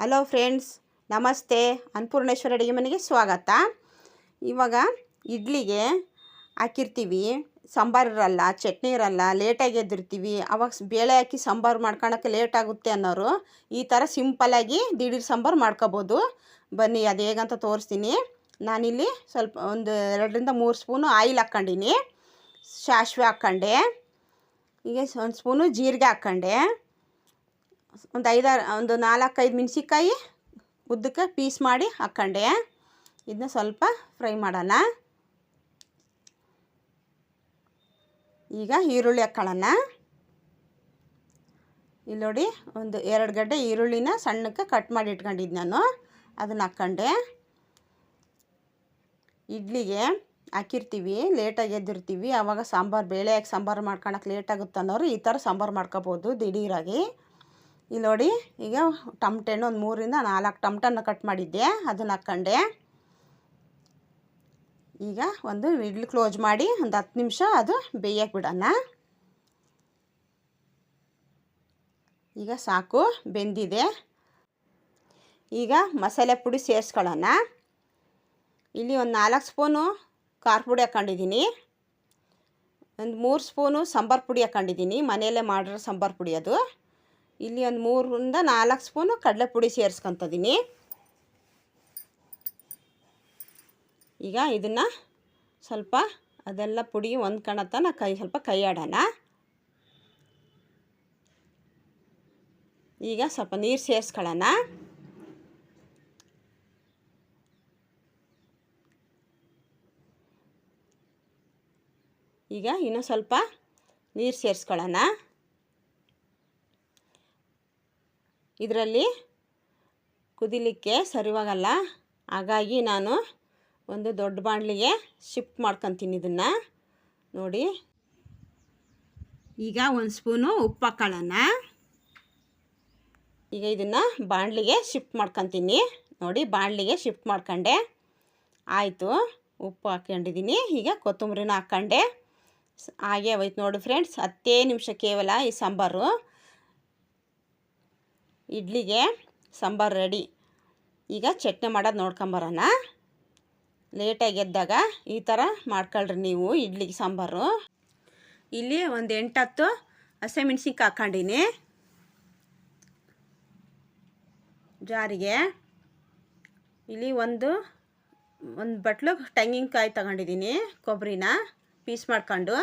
Hello friends, ನಮಸ್ತೆ. ಅನ್ನಪೂರ್ಣೇಶ್ವರ ಅಡುಗೆ ಮನೆಗೆ ಸ್ವಾಗತ. ಇವಾಗ ಇಡ್ಲಿಗೆ ಹಾಕಿರ್ತೀವಿ. ಸಾಂಬಾರು ಇರಲ್ಲ, ಚಟ್ನಿ ಇರಲ್ಲ ಲೇಟಾಗಿ ಎದ್ದಿರ್ತೀವಿ. ಅವಾಗ ಬೇಳೆ ಹಾಕಿ ಸಾಂಬಾರು ಮಾಡ್ಕೊಳಕ್ಕೆ ಲೇಟ್ ಆಗುತ್ತೆ ಅನ್ನೋರು ಈ ಥರ ಸಿಂಪಲ್ಲಾಗಿ ದಿಢೀರ್ ಸಾಂಬಾರು ಮಾಡ್ಕೋಬೋದು. ಬನ್ನಿ, ಅದು ಹೇಗಂತ ತೋರಿಸ್ತೀನಿ. ನಾನಿಲ್ಲಿ ಸ್ವಲ್ಪ ಒಂದು ಎರಡರಿಂದ ಮೂರು ಸ್ಪೂನು ಆಯಿಲ್ ಹಾಕ್ಕೊಂಡಿನಿ. ಸಾಸಿವೆ ಹಾಕ್ಕೊಂಡೆ. ಹೀಗೆ ಒಂದು ಸ್ಪೂನು ಜೀರಿಗೆ ಹಾಕ್ಕೊಂಡೆ. ಒಂದು ಐದಾರು, ಒಂದು ನಾಲ್ಕೈದು ಮೆಣಸಿನ್ಕಾಯಿ ಉದ್ದಕ್ಕೆ ಪೀಸ್ ಮಾಡಿ ಹಾಕ್ಕೊಂಡೆ ಇದನ್ನ ಸ್ವಲ್ಪ ಫ್ರೈ ಮಾಡೋಣ. ಈಗ ಈರುಳ್ಳಿ ಹಾಕ್ಕೊಳ್ಳೋಣ ಇಲ್ಲಿ ನೋಡಿ, ಒಂದು ಎರಡು ಗಡ್ಡೆ ಈರುಳ್ಳಿನ ಸಣ್ಣಕ್ಕೆ ಕಟ್ ಮಾಡಿ ಇಟ್ಕೊಂಡಿದ್ದು ನಾನು. ಅದನ್ನು ಹಾಕ್ಕೊಂಡೆ ಇಡ್ಲಿಗೆ ಹಾಕಿರ್ತೀವಿ, ಲೇಟಾಗಿ ಎದ್ದಿರ್ತೀವಿ. ಆವಾಗ ಸಾಂಬಾರು ಬೇಳೆ ಹಾಕಿ ಸಾಂಬಾರು ಮಾಡ್ಕೊಳಕ್ಕೆ ಲೇಟಾಗುತ್ತೆ ಅನ್ನೋರು ಈ ಥರ ಸಾಂಬಾರು ಮಾಡ್ಕೋಬೋದು, ದಿಢೀರಾಗಿ. ಇಲ್ಲಿ ನೋಡಿ, ಈಗ ಟಮಟೆ ಹಣ್ಣು ಒಂದು ಮೂರಿಂದ ನಾಲ್ಕು ಟಮಟನ್ನ ಕಟ್ ಮಾಡಿದ್ದೆ, ಅದನ್ನ ಹಾಕ್ಕೊಂಡೆ. ಈಗ ಒಂದು ಇಡ್ಲಿ ಕ್ಲೋಸ್ ಮಾಡಿ ಒಂದು ಹತ್ತು ನಿಮಿಷ ಅದು ಬೇಯಕ್ಕೆ ಬಿಡೋಣ. ಈಗ ಸಾಕು, ಬೆಂದಿದೆ. ಈಗ ಮಸಾಲೆ ಪುಡಿ ಸೇರಿಸ್ಕೊಳ್ಳೋಣ. ಇಲ್ಲಿ ಒಂದು ನಾಲ್ಕು ಸ್ಪೂನು ಖಾರ ಪುಡಿ ಹಾಕ್ಕೊಂಡಿದ್ದೀನಿ. ಒಂದು ಮೂರು ಸ್ಪೂನು ಸಾಂಬಾರು ಪುಡಿ ಹಾಕ್ಕೊಂಡಿದ್ದೀನಿ, ಮನೆಯಲ್ಲೇ ಮಾಡಿರೋ ಸಾಂಬಾರು ಪುಡಿ ಅದು. ಇಲ್ಲಿ ಒಂದು ಮೂರರಿಂದ ನಾಲ್ಕು ಸ್ಪೂನು ಕಡಲೆ ಪುಡಿ ಸೇರಿಸ್ಕೊತಿದ್ದೀನಿ ಈಗ ಇದನ್ನು ಸ್ವಲ್ಪ ಅದೆಲ್ಲ ಪುಡಿ ಒಂದು ನಾ ಕೈ ಸ್ವಲ್ಪ ಕೈ ಆಡೋಣ. ಈಗ ಸ್ವಲ್ಪ ನೀರು ಸೇರಿಸ್ಕೊಳ್ಳೋಣ. ಈಗ ಇನ್ನೂ ಸ್ವಲ್ಪ ನೀರು ಸೇರಿಸ್ಕೊಳ್ಳೋಣ. ಇದರಲ್ಲಿ ಕುದಿಲಿಕ್ಕೆ ಸರಿವಾಗಲ್ಲ. ಹಾಗಾಗಿ ನಾನು ಒಂದು ದೊಡ್ಡ ಬಾಣಲಿಗೆ ಶಿಫ್ಟ್ ಮಾಡ್ಕೊತೀನಿ ಇದನ್ನು. ನೋಡಿ. ಈಗ ಒಂದು ಸ್ಪೂನು ಉಪ್ಪು ಹಾಕೊಳ್ಳೋಣ ಈಗ ಇದನ್ನು ಬಾಣಲಿಗೆ ಶಿಫ್ಟ್ ಮಾಡ್ಕೊತೀನಿ. ನೋಡಿ, ಬಾಣಲಿಗೆ ಶಿಫ್ಟ್ ಮಾಡ್ಕೊಂಡೆ. ಆಯಿತು, ಉಪ್ಪು ಹಾಕೊಂಡಿದ್ದೀನಿ ಈಗ ಕೊತ್ತಂಬರಿನ ಹಾಕ್ಕೊಂಡೆ. ಹಾಗೆ ಹೋಯ್ತು ನೋಡಿ ಫ್ರೆಂಡ್ಸ್, ಹತ್ತೇ ನಿಮಿಷ ಕೇವಲ ಈ ಸಾಂಬಾರು. ಇಡ್ಲಿಗೆ ಸಾಂಬಾರು ರೆಡಿ. ಈಗ ಚಟ್ನಿ ಮಾಡೋದು ನೋಡ್ಕೊಂಬರೋಣ. ಲೇಟಾಗಿ ಎದ್ದಾಗ ಈ ಥರ ಮಾಡ್ಕೊಳ್ರಿ ನೀವು ಇಡ್ಲಿಗೆ ಸಾಂಬಾರು. ಇಲ್ಲಿ ಒಂದು ಎಂಟತ್ತು ಹಸಿಮೆಣ್ಸಿನ್ಕಾಯಿ ಹಾಕ್ಕೊಂಡಿನಿ. ಜಾರಿಗೆ ಇಲ್ಲಿ ಒಂದು ಒಂದು ಬಟ್ಲು ತೆಂಗಿನಕಾಯಿ ತಗೊಂಡಿದ್ದೀನಿ ಕೊಬ್ಬರಿನ ಪೀಸ್ ಮಾಡ್ಕೊಂಡು.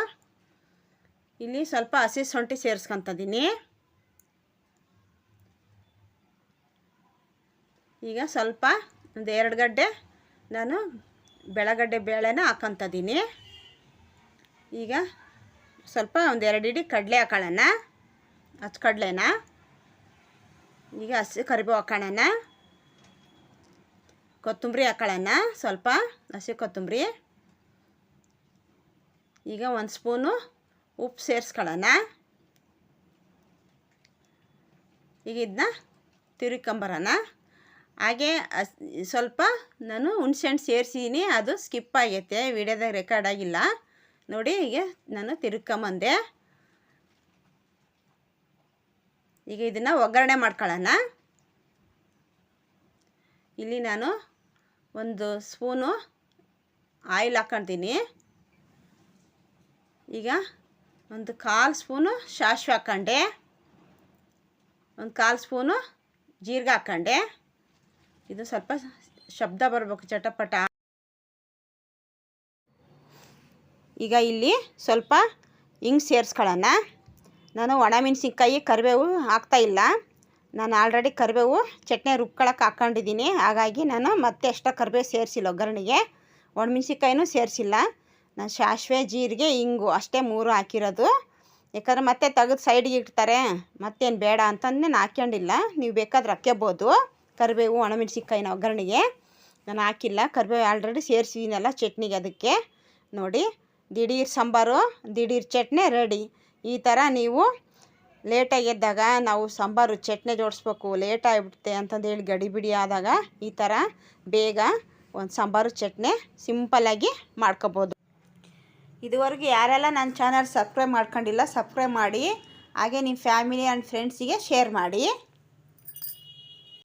ಇಲ್ಲಿ ಸ್ವಲ್ಪ ಹಸಿ ಶುಂಠಿ ಸೇರಿಸ್ಕೊತಿದ್ದೀನಿ ಈಗ ಸ್ವಲ್ಪ ಒಂದು ಎರಡು ಗಡ್ಡೆ ನಾನು ಬೆಳಗಡ್ಡೆ ಬೇಳೆನ ಹಾಕ್ಕೊತಿದ್ದೀನಿ ಈಗ ಸ್ವಲ್ಪ ಒಂದು ಎರಡು ಇಡಿ ಕಡಲೆ ಹಾಕೊಳ್ಳೋಣ. ಹಚ್ಚ ಕಡಲೆನ. ಈಗ ಹಸಿ ಕರಿಬೇವು ಹಾಕೋಣ ಕೊತ್ತಂಬರಿ ಹಾಕೊಳ್ಳೋಣ ಸ್ವಲ್ಪ ಹಸಿ ಕೊತ್ತಂಬರಿ. ಈಗ ಒಂದು ಸ್ಪೂನು ಉಪ್ಪು ಸೇರಿಸ್ಕೊಳ್ಳೋಣ. ಈಗ ಇದನ್ನ ತಿರುಗ್ಕೊಂಬರೋಣ. ಹಾಗೆ ಸ್ವಲ್ಪ ನಾನು ಹುಣ್ಸೆಹಣ್ಣು ಸೇರಿಸಿದ್ದೀನಿ ಅದು ಸ್ಕಿಪ್ ಆಗೈತೆ ವಿಡಿಯೋದಾಗ ರೆಕಾರ್ಡ್ ಆಗಿಲ್ಲ. ನೋಡಿ ಈಗ ನಾನು ತಿರ್ಕೊಂಬಂದೆ. ಈಗ ಇದನ್ನು ಒಗ್ಗರಣೆ ಮಾಡ್ಕೊಳ್ಳೋಣ. ಇಲ್ಲಿ ನಾನು ಒಂದು ಸ್ಪೂನು ಆಯಿಲ್ ಹಾಕ್ಕೊಳ್ತೀನಿ ಈಗ ಒಂದು ಕಾಲು ಸ್ಪೂನು ಸಾಸಿವೆ ಹಾಕ್ಕೊಂಡೆ. ಒಂದು ಕಾಲು ಸ್ಪೂನು ಜೀರಿಗೆ ಹಾಕ್ಕೊಂಡೆ. ಇದು ಸ್ವಲ್ಪ ಶಬ್ದ ಬರಬೇಕು ಚಟಪಟ. ಈಗ ಇಲ್ಲಿ ಸ್ವಲ್ಪ ಹಿಂಗೆ ಸೇರಿಸ್ಕೊಳ್ಳೋಣ. ನಾನು ಒಣಮೆಣ್ಸಿನ್ಕಾಯಿ ಕರಿಬೇವು ಹಾಕ್ತಾಯಿಲ್ಲ ನಾನು ಆಲ್ರೆಡಿ ಕರಿಬೇವು ಚಟ್ನಿ ರುಬ್ಕೊಳಕ್ಕೆ ಹಾಕ್ಕೊಂಡಿದ್ದೀನಿ ಹಾಗಾಗಿ ನಾನು ಮತ್ತೆ ಎಷ್ಟೋ ಕರಿಬೇವು ಸೇರಿಸಿಲ್ಲ ಒಗ್ಗರಣೆಗೆ. ಒಣಮೆಣ್ಸಿನ್ಕಾಯಿನೂ ಸೇರಿಸಿಲ್ಲ. ನಾನು ಸಾಸಿವೆ ಜೀರಿಗೆ ಹಿಂಗು ಅಷ್ಟೇ ಮೂರು ಹಾಕಿರೋದು. ಯಾಕಂದರೆ ಮತ್ತೆ ತೆಗೆದು ಸೈಡಿಗೆ ಇಡ್ತಾರೆ. ಮತ್ತೇನು ಬೇಡ ಅಂತಂದು ನಾನು ಹಾಕ್ಕೊಂಡಿಲ್ಲ. ನೀವು ಬೇಕಾದ್ರೆ ಹಾಕ್ಕೋಬೋದು. ಕರಿಬೇವು ಒಣಮೆಣ್ಸಿನ್ಕಾಯಿನ ಒಗ್ಗರಣೆಗೆ ನಾನು ಹಾಕಿಲ್ಲ. ಕರಿಬೇವು ಆಲ್ರೆಡಿ ಸೇರಿಸಿದ್ದೀನಲ್ಲ ಚಟ್ನಿಗೆ ಅದಕ್ಕೆ. ನೋಡಿ, ದಿಢೀರ್ ಸಾಂಬಾರು, ದಿಢೀರ್ ಚಟ್ನಿ ರೆಡಿ ಈ ಥರ ನೀವು ಲೇಟಾಗಿ ಎದ್ದಾಗ ನಾವು ಸಾಂಬಾರು ಚಟ್ನಿ ಜೋಡಿಸ್ಬೇಕು. ಲೇಟ್ ಆಗಿಬಿಡುತ್ತೆ ಅಂತಂದು ಹೇಳಿ ಗಡಿಬಿಡಿ ಆದಾಗ ಈ ಥರ ಬೇಗ ಒಂದು ಸಾಂಬಾರು ಚಟ್ನಿ ಸಿಂಪಲ್ಲಾಗಿ ಮಾಡ್ಕೋಬೋದು. ಇದುವರೆಗೂ ಯಾರೆಲ್ಲ ನನ್ನ ಚಾನಲ್ ಸಬ್ಸ್ಕ್ರೈಬ್ ಮಾಡ್ಕೊಂಡಿಲ್ಲ ಸಬ್ಸ್ಕ್ರೈಬ್ ಮಾಡಿ. ಹಾಗೆ ನಿಮ್ಮ ಫ್ಯಾಮಿಲಿ ಆ್ಯಂಡ್ ಫ್ರೆಂಡ್ಸಿಗೆ ಶೇರ್ ಮಾಡಿ.